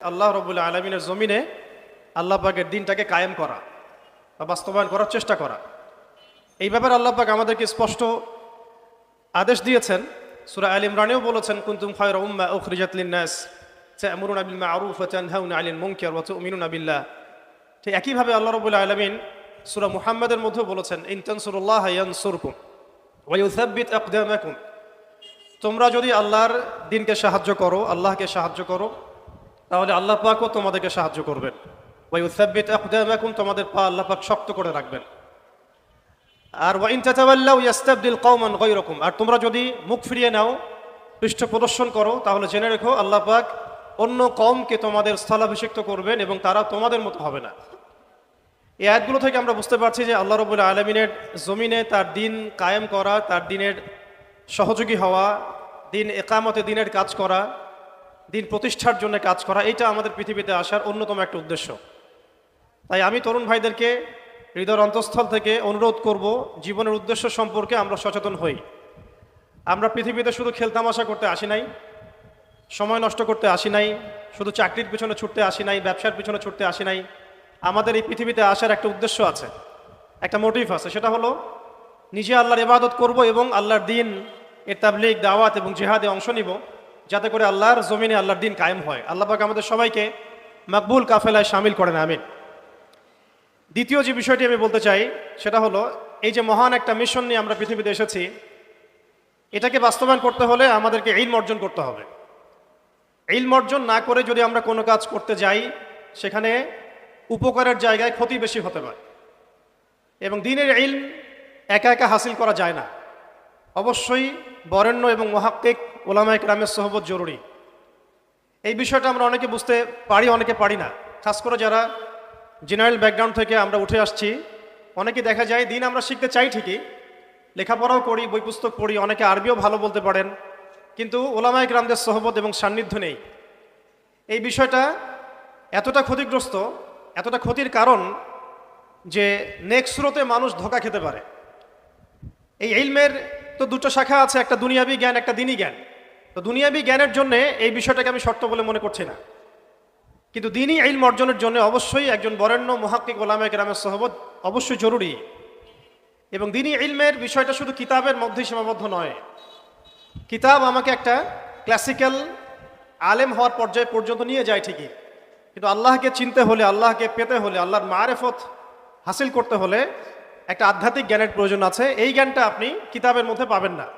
আল্লাহ রবুল্লা আলমিনের জমিনে আল্লাহ পাকের দিনটাকে কায়েম করা বা বাস্তবায়ন করার চেষ্টা করা। এই ব্যাপারে আল্লাহ পাক আমাদেরকে স্পষ্ট আদেশ দিয়েছেন। সুরা আল ইমরানেও বলেছেন, কুন্তুম খয়র উম্মা উখরিজাত লিন্নাস, তা'মুরুনা বিল মা'রুফ ওয়া তানহাউনা 'আনিল মুনকার ওয়া তু'মিনুনা বিল্লাহ। ঠিক একইভাবে আল্লাহ রাব্বুল আলামিন সুরা মুহাম্মাদের মধ্যেও বলেছেন, ইন তানসুরুল্লাহ ইয়ানসুরকুম ওয়া আকদামাকুম। তোমরা যদি আল্লাহর দিনকে সাহায্য করো, আল্লাহকে সাহায্য করো তাহলে আল্লাহ পাকও তোমাদেরকে সাহায্য করবেন। ওই উসাব্বিত আকদামাকুম, তোমাদের পা আল্লাহ পাক শক্ত করে রাখবেন। আর ওয়াইন তাতাওয়াল্লাউ ইয়াস্তাবদিল কওমান গায়রাকুম, আর তোমরা যদি মুখ ফিরিয়ে নাও, পৃষ্ঠ প্রদর্শন করো, তাহলে জেনে রেখো আল্লাহ পাক অন্য কমকে তোমাদের স্থলাভিষিক্ত করবেন এবং তারা তোমাদের মতো হবে না। এই আয়াতগুলো থেকে আমরা বুঝতে পারছি যে আল্লাহ রবুল্লা আলমিনের জমিনে তার দিন কায়েম করা, তার দিনের সহযোগী হওয়া, দিন একামতে দিনের কাজ করা দিন প্রতিষ্ঠার জন্য কাজ করা, এটা আমাদের পৃথিবীতে আসার অন্যতম একটা উদ্দেশ্য। তাই আমি তরুণ ভাইদেরকে হৃদয়ের অন্তঃস্থল থেকে অনুরোধ করব, জীবনের উদ্দেশ্য সম্পর্কে আমরা সচেতন হই। আমরা পৃথিবীতে শুধু খেলতামাশা করতে আসি নাই, সময় নষ্ট করতে আসি নাই, শুধু চাকরির পিছনে ছুটতে আসি নাই, ব্যবসার পিছনে ছুটতে আসি নাই, আমাদের এই পৃথিবীতে আসার একটা উদ্দেশ্য আছে, একটা মোটিভ আছে, সেটা হলো নিজে আল্লাহর ইবাদত করব এবং আল্লাহর দিন, এর তাবলিগ, দাওয়াত এবং জেহাদে অংশ নিব। যাতে করে আল্লাহর জমিনে আল্লাহর দিন কায়েম হয়। আল্লাহ পাক আমাদের সবাইকে মকবুল কাফেলায় সামিল করেন, আমিন। দ্বিতীয় যে বিষয়টি আমি বলতে চাই, সেটা হলো, এই যে মহান একটা মিশন নিয়ে আমরা পৃথিবীতে এসেছি, এটাকে বাস্তবায়ন করতে হলে আমাদেরকে ইলম অর্জন করতে হবে। ইলম অর্জন না করে যদি আমরা কোনো কাজ করতে যাই, সেখানে উপকারের জায়গায় ক্ষতি বেশি হতে পারে। এবং দিনের ইলম একা একা হাসিল করা যায় না। অবশ্যই বরেণ্য এবং মহাক্কিক ওলামায়ক রামের সহবত জরুরি। এই বিষয়টা আমরা অনেকে বুঝতে পারি, অনেকে পারি না। খাস করে যারা জেনারেল ব্যাকগ্রাউন্ড থেকে আমরা উঠে আসছি, অনেকে দেখা যায় দিন আমরা শিখতে চাই ঠিকই, লেখাপড়াও করি, বই পুস্তক পড়ি, অনেকে আরবিও ভালো বলতে পারেন, কিন্তু ওলামায়ক রামদের সহবত এবং সান্নিধ্য নেই। এই বিষয়টা এতটা ক্ষতিগ্রস্ত, এতটা ক্ষতির কারণ যে নেক্সট স্রোতে মানুষ ধোকা খেতে পারে। এই ইলমের তো দুটো শাখা আছে, একটা দুনিয়াবি জ্ঞান, একটা দিনী জ্ঞান। তো দুনিয়াবি জ্ঞানের জন্য এই বিষয়টাকে আমি শর্ত বলে মনে করছি না। কিন্তু দিনই ইলম অর্জনের জন্য অবশ্যই একজন বরেণ্য মহাক্কিক ওলামা গ্রামের সহবত অবশ্যই জরুরি। এবং দিনই ইলমের বিষয়টা শুধু কিতাবের মধ্যেই সীমাবদ্ধ নয়। কিতাব আমাকে একটা ক্লাসিক্যাল আলেম হওয়ার পর্যায়ে পর্যন্ত নিয়ে যায় ঠিকই। কিন্তু আল্লাহকে চিনতে হলে, আল্লাহকে পেতে হলে, আল্লাহর মারেফত হাসিল করতে হলে একটা আধ্যাত্মিক জ্ঞানের প্রয়োজন আছে। এই জ্ঞানটা আপনি কিতাবের মধ্যে পাবেন না।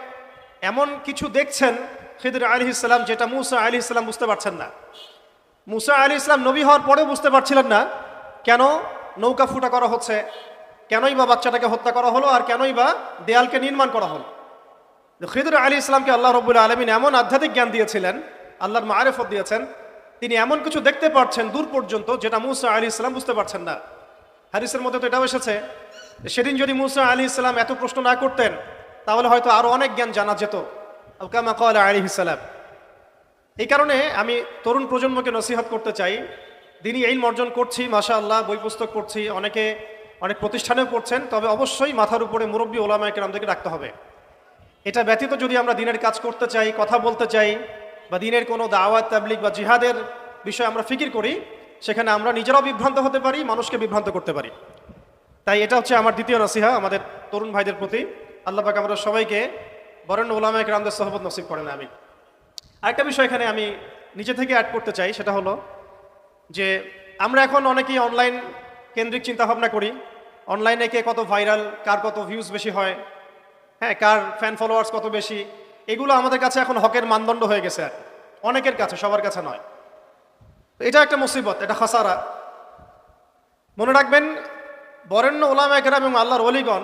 এমন কিছু দেখছেন খিদুর আলী ইসলাম যেটা মুসা আলী ইসলাম বুঝতে পারছেন না। মুসা আলী ইসলাম নবী হওয়ার পরেও বুঝতে পারছিলেন না কেন নৌকা ফুটা করা হচ্ছে, কেনই বা বাচ্চাটাকে হত্যা করা হলো আর কেনই বা দেয়ালকে নির্মাণ করা হলো। খিদুর আলী ইসলামকে আল্লাহ রবুল্লা আলমিন এমন আধ্যাত্মিক জ্ঞান দিয়েছিলেন, আল্লাহর মারেফত দিয়েছেন, তিনি এমন কিছু দেখতে পারছেন দূর পর্যন্ত যেটা মুসা আলী ইসলাম বুঝতে পারছেন না। হারিসের মধ্যে তো এটাও এসেছে সেদিন যদি মুসা আলী ইসলাম এত প্রশ্ন না করতেন তাহলে হয়তো আরও অনেক জ্ঞান জানা যেত। কামা কল আলী ইসলাম এই কারণে আমি তরুণ প্রজন্মকে নসিহত করতে চাই। দিনই এই অর্জন করছি মাসা আল্লাহ বই পুস্তক পড়ছি, অনেকে অনেক প্রতিষ্ঠানেও পড়ছেন, তবে অবশ্যই মাথার উপরে মুরব্বী ওলামায়কে আমাদেরকে রাখতে হবে। এটা ব্যতীত যদি আমরা দিনের কাজ করতে চাই, কথা বলতে চাই, বা দিনের কোনো দাওয়াত তাবলিক বা জিহাদের বিষয়ে আমরা ফিকির করি, সেখানে আমরা নিজেরাও বিভ্রান্ত হতে পারি, মানুষকে বিভ্রান্ত করতে পারি। তাই এটা হচ্ছে আমার দ্বিতীয় নসিহা আমাদের তরুণ ভাইদের প্রতি। আল্লাহ পাক আমরা সবাইকে বরেণ্য ওলামায়ক রামদের সহবত নসিব করেন আমি আরেকটা বিষয় এখানে আমি নিজে থেকে অ্যাড করতে চাই, সেটা হলো যে আমরা এখন অনেকেই অনলাইন কেন্দ্রিক চিন্তাভাবনা করি। অনলাইনে কে কত ভাইরাল কার কত ভিউজ বেশি হয় হ্যাঁ কার ফ্যান ফলোয়ার্স কত বেশি, এগুলো আমাদের কাছে এখন হকের মানদণ্ড হয়ে গেছে আর অনেকের কাছে, সবার কাছে নয়। এটা একটা মুসিবত, এটা খাসারা। মনে রাখবেন, বরেণ্য ওলামা কেরাম এবং আল্লাহর অলিগণ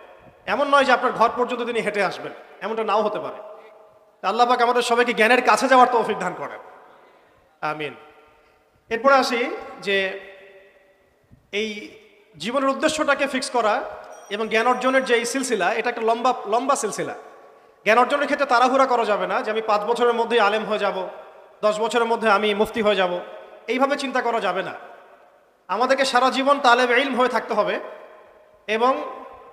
এমন নয় যে আপনার ঘর পর্যন্ত তিনি হেঁটে আসবেন, এমনটা নাও হতে পারে। আল্লাহ পাক আমাদের সবাইকে জ্ঞানের কাছে যাওয়ার তৌফিক দান করেন। আমিন। এরপরে আসি যে এই জীবনের উদ্দেশ্যটাকে ফিক্স করা এবং জ্ঞান অর্জনের যে এই সিলসিলা, এটা একটা লম্বা লম্বা সিলসিলা। জ্ঞান অর্জনের ক্ষেত্রে তাড়াহুড়া করা যাবে না যে আমি পাঁচ বছরের মধ্যে আলেম হয়ে যাব, দশ বছরের মধ্যে আমি মুফতি হয়ে যাব, এইভাবে চিন্তা করা যাবে না। আমাদেরকে সারা জীবন তালেব ইলম হয়ে থাকতে হবে এবং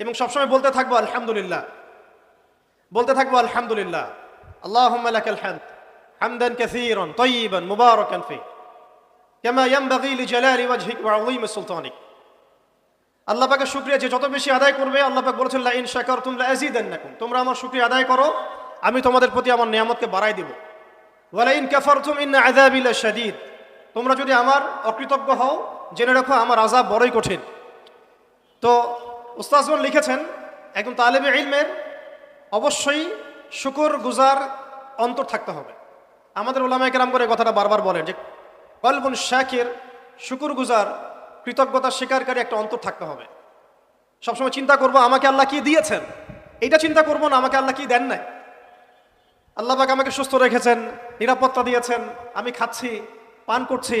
এবং সবসময় বলতে থাকব, আলহামদুলিল্লাহ। বলতে থাকব, আলহামদুলিল্লাহ। আল্লাহ হামদ। হামদান কাসীরান তয়্যিবান মুবারাকান ফি। কামা ইয়ানবাগি লিজালালি ওয়াজহিক ওয়া আযীম সুলতানিক। আল্লাহ পাকের শুকরিয়া যে যত বেশি আদায় করবে, আল্লাহ পাক বলেছেন লা ইন শাকারতুম লা আযীদান্নাকুম তোমরা আমার শুকরিয়া আদায় করো, আমি তোমাদের প্রতি আমার নিয়ামতকে বাড়াই দিব। ওয়ালা ইন কাফারতুম ইন্না আযাবি লাশাদীদ। তোমরা যদি আমার অকৃতজ্ঞ হও, জেনে রাখো, আমার আযাব বড়ই কঠিন। তো উস্তাজগণ লিখেছেন, একজন তালেবে ইলমের অবশ্যই শুকর গুজার অন্তর থাকতে হবে। আমাদের ওলামায় কেরাম করে কথাটা বারবার বলেন যে, কলবুন শাকের, শুকুর গুজার কৃতজ্ঞতা স্বীকারকারী একটা অন্তর থাকতে হবে। সবসময় চিন্তা করব, আমাকে আল্লাহ কি দিয়েছেন? এইটা চিন্তা করব না, আমাকে আল্লাহ কি দেন নাই? আল্লাহ পাক আমাকে সুস্থ রেখেছেন, নিরাপত্তা দিয়েছেন, আমি খাচ্ছি, পান করছি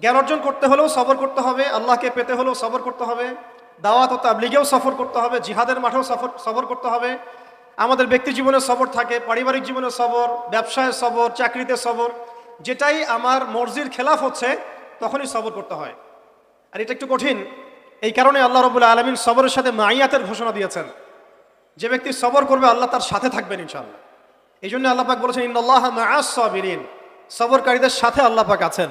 জ্ঞান অর্জন করতে হলেও সফর করতে হবে, আল্লাহকে পেতে হলেও সফর করতে হবে, দাওয়াত ও তাবলিগেও সফর করতে হবে, জিহাদের মাঠেও সফর সফর করতে হবে। আমাদের ব্যক্তি জীবনে সবর থাকে, পারিবারিক জীবনে সবর ব্যবসায় সবর চাকরিতে সবর যেটাই আমার মর্জির খেলাফ হচ্ছে, তখনই সবর করতে হয়। আর এটা একটু কঠিন, এই কারণে আল্লাহ রবুল্লা আলমিন সবরের সাথে মাইয়াতের ঘোষণা দিয়েছেন। যে ব্যক্তি সবর করবে, আল্লাহ তার সাথে থাকবেন ইনশাল্লাহ এই জন্য আল্লাহ পাক বলেছেন ইন্নআল্লাহ মাআস-সাবিরিন সবরকারীদের সাথে আল্লাহ পাক আছেন।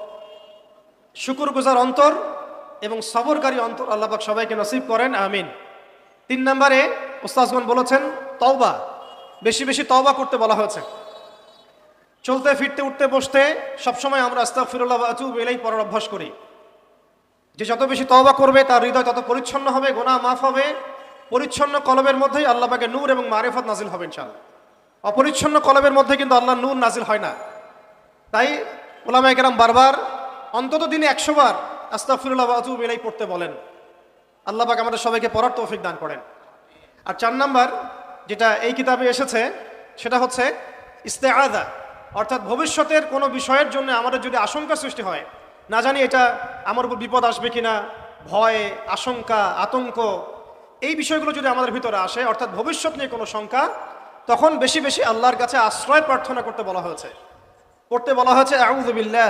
শুকুর গুজার অন্তর এবং সবরকারী অন্তর আল্লাহ পাক সবাইকে নসিব করেন, আমিন। তিন নম্বরে ওস্তাজগণ বলেছেন, তওবা, বেশি বেশি তওবা করতে বলা হয়েছে। চলতে, ফিরতে, উঠতে, বসতে সবসময় আমরা আস্তাগফিরুল্লাহ ওয়া আতুবু ইলাইহি পড়ার অভ্যাস করি। যে যত বেশি তওবা করবে, তার হৃদয় তত পরিচ্ছন্ন হবে গোনা মাফ হবে। পরিচ্ছন্ন কলবের মধ্যেই আল্লাহ পাকে নূর এবং মারেফত নাজিল হবে ইনশাআল্লাহ। অপরিচ্ছন্ন কলবের মধ্যে কিন্তু আল্লাহ নূর নাজিল হয় না। তাই ওলামায়ে কেরাম বারবার অন্তত দিনে একশো বার আস্তাগফিরুল্লাহ ওয়া আতুবু পড়তে বলেন। আল্লাহ পাক আমাদের সবাইকে পড়ার তৌফিক দান করেন। আর চার নাম্বার যেটা এই কিতাবে এসেছে, সেটা হচ্ছে ইস্তেআদা অর্থাৎ ভবিষ্যতের কোনো বিষয়ের জন্য আমাদের যদি আশঙ্কা সৃষ্টি হয়, না জানি এটা আমার উপর বিপদ আসবে কিনা, ভয়, আশঙ্কা, আতঙ্ক, এই বিষয়গুলো যদি আমাদের ভিতরে আসে, অর্থাৎ ভবিষ্যৎ নিয়ে কোনো শঙ্কা, তখন বেশি বেশি আল্লাহর কাছে আশ্রয় প্রার্থনা করতে বলা হয়েছে। পড়তে বলা হয়েছে আউযুবিল্লাহ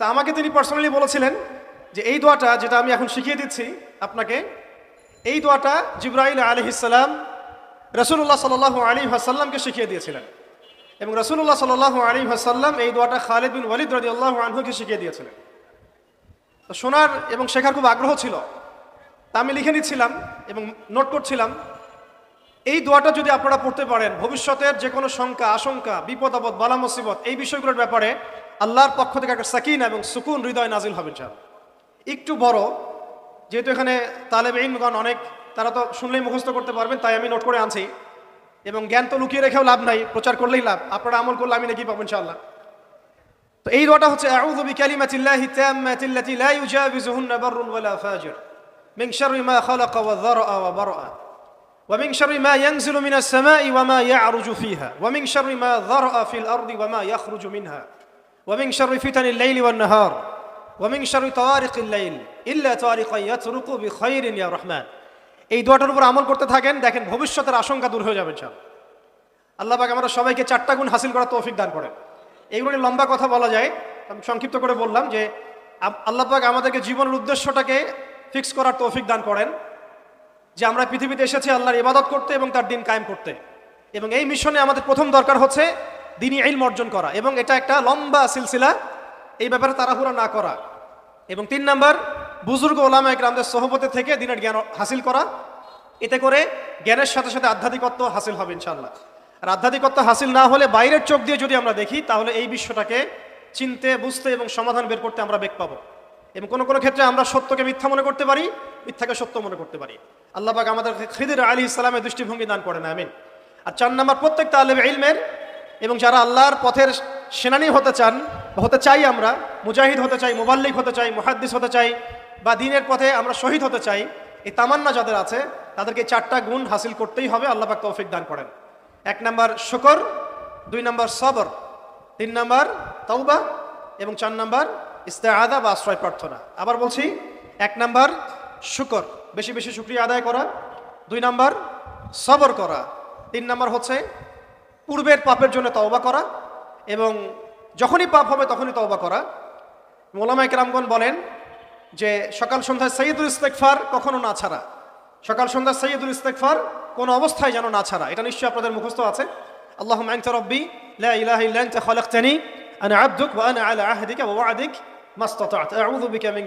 তা আমাকে তিনি পার্সোনালি বলেছিলেন যে এই দোয়াটা যেটা আমি এখন শিখিয়ে দিচ্ছি আপনাকে, এই দোয়াটা জিব্রাইল আলহিসাল্লাম রসুল্লাহ সাল আলী হাসাল্লামকে শিখিয়ে দিয়েছিলেন। এবং রসুল্লাহ সাল আলী হাসাল্লাম এই দোয়াটা খালিদ বিন ওয়ালিদ রদি আল্লাহ আনহুকে শিখিয়ে দিয়েছিলেন। শোনার এবং শেখার খুব আগ্রহ ছিল। তা আমি লিখে নিচ্ছিলাম এবং নোট করছিলাম। এই দোয়াটা যদি আপনারা পড়তে পারেন, ভবিষ্যতের যে কোনো শঙ্কা, আশঙ্কা, বিপদ, আপদ, বালা, মুসিবত, এই বিষয়গুলোর ব্যাপারে আল্লাহর পক্ষ থেকে একটা সাকিন এবং সুকুন হৃদয় নাজিল হবে চান একটু বড়, যেহেতু এখানে তালেব ইনগণ অনেক, তারা তো শুনলেই মুখস্থ করতে পারবেন, তাই আমি নোট করে আনছি। এবং জ্ঞান তো লুকিয়ে রেখেও লাভ নাই, প্রচার করলেই লাভ, আপনারা আমল করলে আমি নাকি পাবো ইনশাআল্লাহ। তো এই দোয়াটা হচ্ছে, আউযু বিকালিমাতিল্লাহি তাম্মাতিল্লাতি লা ইউজাবিজুহুন্না বাররুন ওয়ালা ফাজির, মিন শাররি মা খালাকা ওয়া যারআ ওয়া বারআ। ومن شر ما ينزل من السماء وما يعرج فيها ومن شر ما ذرأ في الأرض وما يخرج منها ومن شر فتن الليل والنهار ومن شر طوارق الليل إلا طارقا يطرق بخير يا رحمن এই দোয়াটার উপর আমল করতে থাকেন দেখেন ভবিষ্যতের আশঙ্কা দূর হয়ে যাবে চাল আল্লাহ পাক আমরা সবাইকে চারটা গুণ হাসিল করার তৌফিক দান করেন এইগুলো নিয়ে লম্বা কথা বলা যায় আমি সংক্ষিপ্ত করে বললাম যে আপ- আল্লাহ পাক আমাদেরকে জীবনের উদ্দেশ্যটাকে ফিক্স করার তৌফিক দান করেন যে আমরা পৃথিবীতে এসেছি আল্লাহর ইবাদত করতে এবং তার দিন কায়েম করতে। এবং এই মিশনে আমাদের প্রথম দরকার হচ্ছে দিনই ইলম অর্জন করা এবং এটা একটা লম্বা সিলসিলা। এই ব্যাপারে তাড়াহুড়া না করা। এবং তিন নাম্বার, বুজুর্গ ওলামা একরামদের সহপতি থেকে দিনের জ্ঞান হাসিল করা। এতে করে জ্ঞানের সাথে সাথে আধ্যাত্মিকত্ব হাসিল হবে ইনশাল্লাহ আর আধ্যাত্মিকত্ব হাসিল না হলে বাইরের চোখ দিয়ে যদি আমরা দেখি, তাহলে এই বিশ্বটাকে চিনতে, বুঝতে এবং সমাধান বের করতে আমরা বেগ পাবো। এবং কোনো কোনো ক্ষেত্রে আমরা সত্যকে মিথ্যা মনে করতে পারি মিথ্যাকে সত্য মনে করতে পারি। আল্লাহ পাক আমাদের খিদির আলী ইসলামের দৃষ্টিভঙ্গি দান করেন, আমিন। আর চার নাম্বার প্রত্যেক তালেব ইলমের এবং যারা আল্লাহর পথের সেনানি হতে চান হতে চাই আমরা, মুজাহিদ হতে চাই, মোবাল্লিক হতে চাই, মুহাদ্দিস হতে চাই বা দিনের পথে আমরা শহীদ হতে চাই, এই তামান্না যাদের আছে, তাদেরকে চারটা গুণ হাসিল করতেই হবে, আল্লাহ পাক তৌফিক দান করেন। এক নাম্বার, শুকর, দুই নাম্বার, সবর, তিন নাম্বার তৌবা এবং চার নাম্বার, ইস্তেআদা বা আশ্রয় প্রার্থনা। আবার বলছি, এক নাম্বার শুকর। বেশি বেশি শুক্রিয়া আদায় করা। দুই নাম্বার, সবর করা। তিন নাম্বার হচ্ছে, পূর্বের পাপের জন্য তওবা করা এবং যখনই পাপ হবে তখনই তওবা করা। মোলামা একরামগণ বলেন যে, সকাল সন্ধ্যায় সৈয়দুল ইস্তেকফার কখনো না ছাড়া। সকাল সন্ধ্যায় সৈয়দুল ইস্তেকফার কোনো অবস্থায় যেন না ছাড়া। এটা নিশ্চয়ই আপনাদের মুখস্থ আছে। আল্লাহ আনত রব্বি, লা ইলাহা ইল্লা আনতা খালাকতানি, আনা আবদুক ওয়া আনা আলা আহদিকা ওয়া ওয়া'দিক মা ইসতাতা'তু আউযু বিকা মিন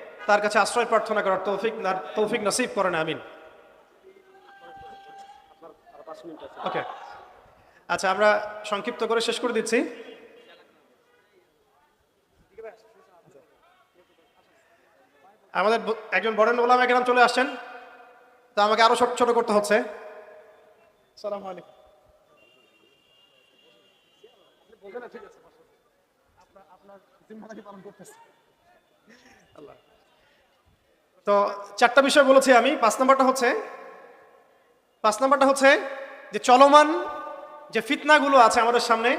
তার কাছে আশ্রয় প্রার্থনা করার তৌফিক তৌফিক নসিব করেন আমিন। ওকে আচ্ছা আমরা সংক্ষিপ্ত করে শেষ করে দিচ্ছি। আমাদের একজন বরেন ওলাম একরাম চলে আসছেন। তা আমাকে আরও ছোট ছোট করতে হচ্ছে। সালাম আলাইকুম। আল্লাহ। তো চারটা বিষয় বলেছি আমি। পাঁচ নাম্বারটা হচ্ছে, পাঁচ নাম্বারটা হচ্ছে যে চলমান যে ফিতনাগুলো আছে আমাদের সামনে,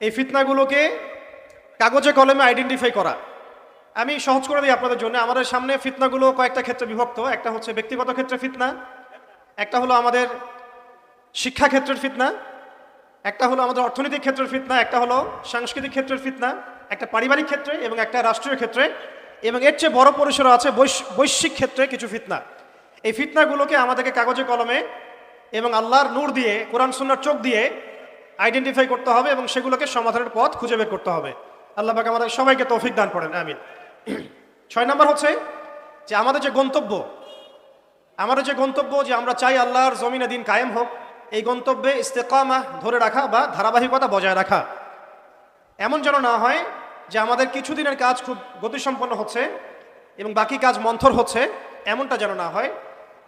এই ফিতনাগুলোকে কাগজে কলমে আইডেন্টিফাই করা। আমি সহজ করে দিই আপনাদের জন্য। আমাদের সামনে ফিতনাগুলো কয়েকটা ক্ষেত্রে বিভক্ত। একটা হচ্ছে ব্যক্তিগত ক্ষেত্রে ফিতনা, একটা হলো আমাদের শিক্ষা ক্ষেত্রের ফিতনা, একটা হলো আমাদের অর্থনৈতিক ক্ষেত্রের ফিতনা, একটা হলো সাংস্কৃতিক ক্ষেত্রের ফিতনা, একটা পারিবারিক ক্ষেত্রে এবং একটা রাষ্ট্রীয় ক্ষেত্রে। এবং এর চেয়ে বড় পরিসর আছে বৈশ- বৈশ্বিক ক্ষেত্রে কিছু ফিতনা। এই ফিতনাগুলোকে আমাদেরকে কাগজে কলমে এবং আল্লাহর নূর দিয়ে, কোরআন, সুন্নার চোখ দিয়ে আইডেন্টিফাই করতে হবে এবং সেগুলোকে সমাধানের পথ খুঁজে বের করতে হবে। আল্লাহ পাক আমাদের সবাইকে তৌফিক দান করেন, আমিন। ছয় নম্বর হচ্ছে যে আমাদের যে গন্তব্য, আমাদের যে গন্তব্য যে আমরা চাই আল্লাহর জমিনে দিন কায়েম হোক, এই গন্তব্যে ইস্তেকামা ধরে রাখা বা ধারাবাহিকতা বজায় রাখা। এমন যেন না হয় যে আমাদের কিছুদিনের কাজ খুব গতিসম্পন্ন হচ্ছে এবং বাকি কাজ মন্থর হচ্ছে, এমনটা যেন না হয়।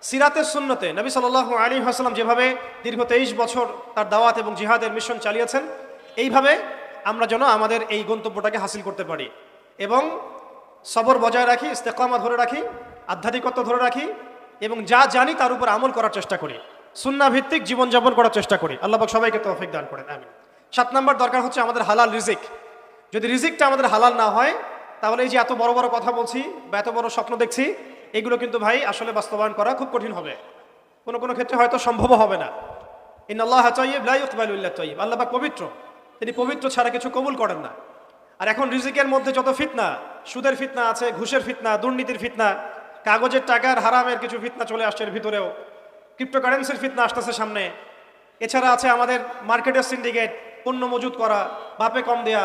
সিরাতের সুন্নতে নবী সাল আলী হাসলাম যেভাবে দীর্ঘ তেইশ বছর তার দাওয়াত এবং জিহাদের মিশন চালিয়েছেন, এইভাবে আমরা যেন আমাদের এই গন্তব্যটাকে হাসিল করতে পারি এবং সবর বজায় রাখি, ইস্তেকামা ধরে রাখি, আধ্যাত্মিকত্ব ধরে রাখি এবং যা জানি তার উপর আমল করার চেষ্টা করি সুন্না ভিত্তিক জীবনযাপন করার চেষ্টা করি। আল্লাহ সবাইকে তৌফিক দান করেন আমি সাত নম্বর দরকার হচ্ছে আমাদের হালাল রিজিক। যদি রিজিকটা আমাদের হালাল না হয়, তাহলে এই যে এত বড় বড় কথা বলছি বা এত বড় স্বপ্ন দেখছি, এগুলো কিন্তু ভাই আসলে বাস্তবায়ন করা খুব কঠিন হবে। কোনো কোনো ক্ষেত্রে হয়তো সম্ভব হবে না। ইন আল্লাহ তৈব লাই ইকবালুল্লাহ তৈব আল্লাহ পবিত্র। তিনি পবিত্র ছাড়া কিছু কবুল করেন না। আর এখন রিজিকের মধ্যে যত ফিতনা, সুদের ফিতনা আছে, ঘুষের ফিতনা, দুর্নীতির ফিতনা, কাগজের টাকার হারামের কিছু ফিতনা চলে আসছে এর ভিতরেও ক্রিপ্টোকারেন্সির ফিতনা আসতেছে সামনে। এছাড়া আছে আমাদের মার্কেটের সিন্ডিকেট পণ্য মজুত করা, বাপে কম দেয়া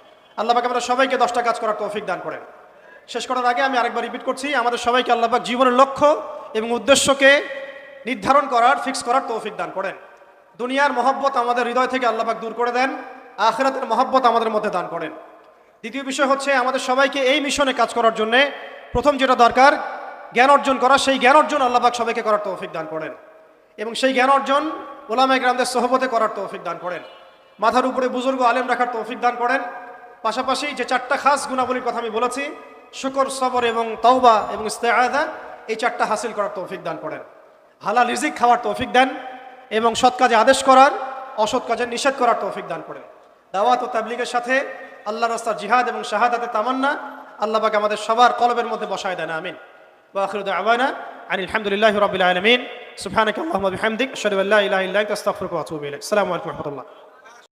আল্লাহ পাক আমরা সবাইকে দশটা কাজ করার তৌফিক দান করেন। শেষ করার আগে আমি আরেকবার রিপিট করছি, আমাদের সবাইকে আল্লাহ পাক জীবনের লক্ষ্য এবং উদ্দেশ্যকে নির্ধারণ করার ফিক্স করার তৌফিক দান করেন। দুনিয়ার মহব্বত আমাদের হৃদয় থেকে আল্লাহ পাক দূর করে দেন, আখরাতের মহব্বত আমাদের মধ্যে দান করেন। দ্বিতীয় বিষয় হচ্ছে আমাদের সবাইকে এই মিশনে কাজ করার জন্য প্রথম যেটা দরকার, জ্ঞান অর্জন করা, সেই জ্ঞান অর্জন আল্লাহ পাক সবাইকে করার তৌফিক দান করেন। এবং সেই জ্ঞান অর্জন ওলামা গ্রামদের সহবতে করার তৌফিক দান করেন। মাথার উপরে বুজুর্গ আলেম রাখার তৌফিক দান করেন। পাশাপাশি যে চারটা খাস গুণাবলীর কথা আমি বলেছি, শুকর, সবর এবং তওবা এবং ইস্তেআদা এই চারটা হাসিল করার তৌফিক দান করেন। হালাল রিজিক খাওয়ার তৌফিক দেন এবং সৎ কাজে আদেশ করার, অসৎ কাজে নিষেধ করার তৌফিক দান করেন। দাওয়াত ও তাবলিগের সাথে আল্লাহ রাস্তার জিহাদ এবং শাহাদাতে তামান্না আল্লাহকে আমাদের সবার কলবের মধ্যে বসায় দেন, আমিন। ওয়াখিরুদ রবিলাম সুফানিক হামদুলিল্লাহি রাব্বিল আলামিন। সুবহানাকা আল্লাহুম্মা